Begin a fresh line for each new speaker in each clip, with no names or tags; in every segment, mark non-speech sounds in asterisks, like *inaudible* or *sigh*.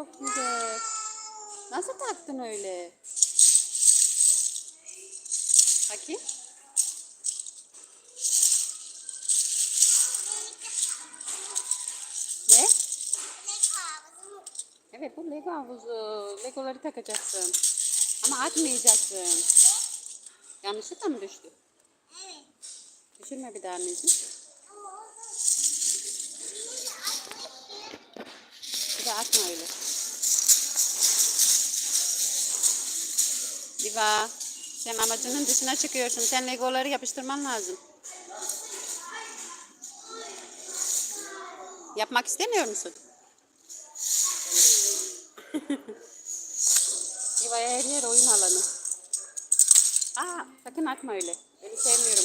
Çok güzel. Nasıl taktın öyle? Bakayım. Ne? Evet bu Lego havuzu. Legoları takacaksın. Ama atmayacaksın. Yanlışlıkla mı düştü? Düşürme bir daha anneciğim. Bir de atma öyle. Diva, sen amacının dışına çıkıyorsun. Sen legoları yapıştırman lazım. Yapmak istemiyor musun? *laughs* Diva'ya her yer oyun alanı. Aa, sakın atma öyle. Beni sevmiyorum.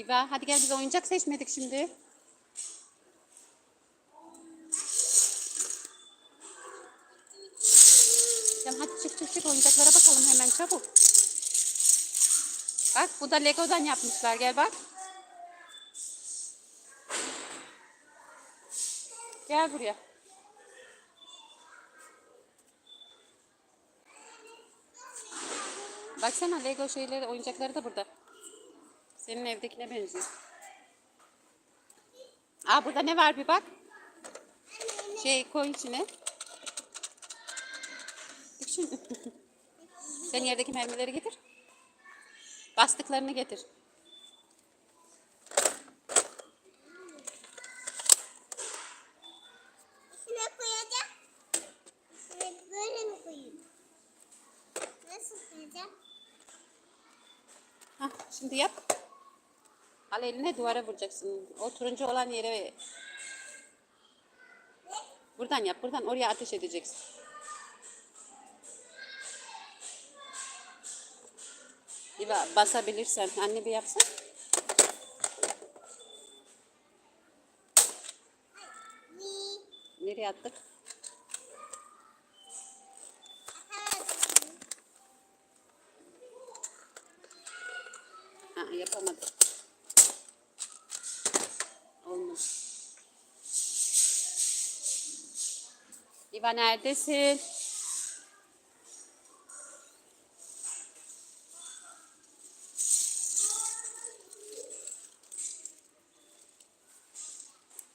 Diva, hadi gel biz oyuncak seçmedik şimdi. Tamam hadi çık çık çık oyuncaklara bakalım hemen çabuk. Bak bu da Lego'dan yapmışlar gel bak. Gel buraya. Baksana Lego şeyleri, oyuncakları da burada. Senin evdekine benziyor. Aa burada ne var bir bak. Şey koy içine. *laughs* Sen yerdeki mermileri getir. Bastıklarını getir. Hah, şimdi yap. Al eline duvara vuracaksın. O turuncu olan yere Buradan yap. Buradan oraya ateş edeceksin. İva basabilirsen. Anne bir yapsın. Nereye attık? Ha, yapamadım. Olmadı. İva neredesin?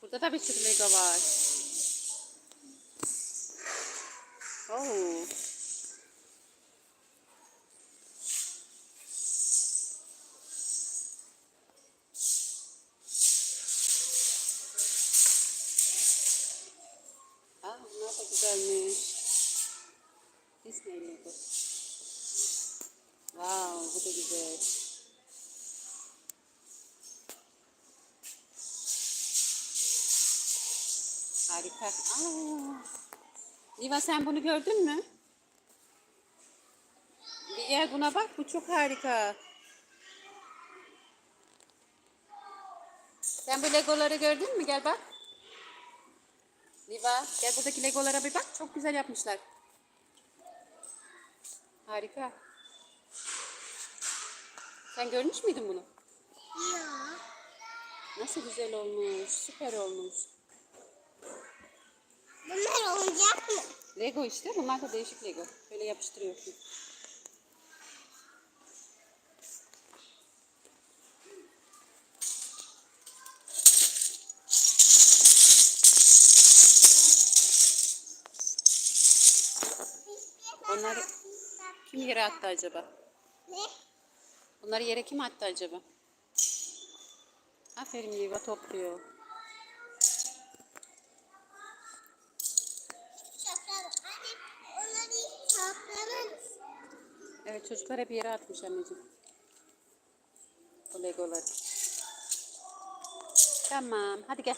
Burada da bir sürü Lego var. Oo. Güzelmiş. Disney Lego. Wow, bu da güzel. Harika. Aa. Liva sen bunu gördün mü? Bir gel buna bak. Bu çok harika. Sen bu legoları gördün mü? Gel bak. Liva gel buradaki legolara bir bak. Çok güzel yapmışlar. Harika. Sen görmüş müydün bunu?
Ya.
Nasıl güzel olmuş. Süper olmuş.
Bunlar oyuncak mı?
Lego işte. Bunlar da değişik Lego. Böyle yapıştırıyorsun. Onları kim yere attı acaba?
Ne?
Bunları yere kim attı acaba? Aferin Liva topluyor.
Onları.
Evet çocuklar hep yere atmış anneciğim. O legoları. Tamam hadi gel.